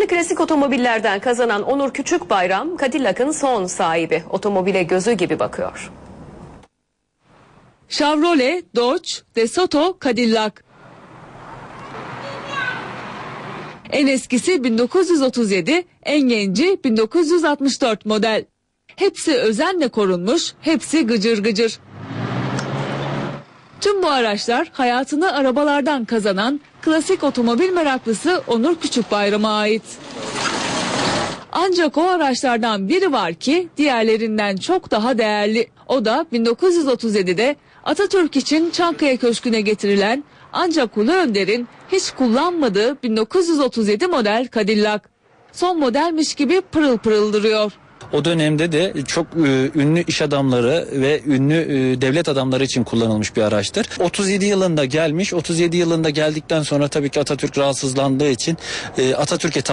Hayatını klasik otomobillerden kazanan Onur Küçükbayram, Cadillac'ın son sahibi. Otomobile gözü gibi bakıyor. Chevrolet, Dodge, DeSoto, Cadillac. En eskisi 1937, en genci 1964 model. Hepsi özenle korunmuş, hepsi gıcır gıcır. Tüm bu araçlar hayatını arabalardan kazanan klasik otomobil meraklısı Onur Küçükbayram'a ait. Ancak o araçlardan biri var ki diğerlerinden çok daha değerli. O da 1937'de Atatürk için Çankaya Köşkü'ne getirilen ancak Ulu Önder'in hiç kullanmadığı 1937 model Cadillac. Son modelmiş gibi pırıl pırıl duruyor. O dönemde de çok e, ünlü iş adamları ve ünlü e, devlet adamları için kullanılmış bir araçtır. 37 yılında gelmiş. 37 yılında geldikten sonra tabii ki Atatürk rahatsızlandığı için e, Atatürk'e tahsis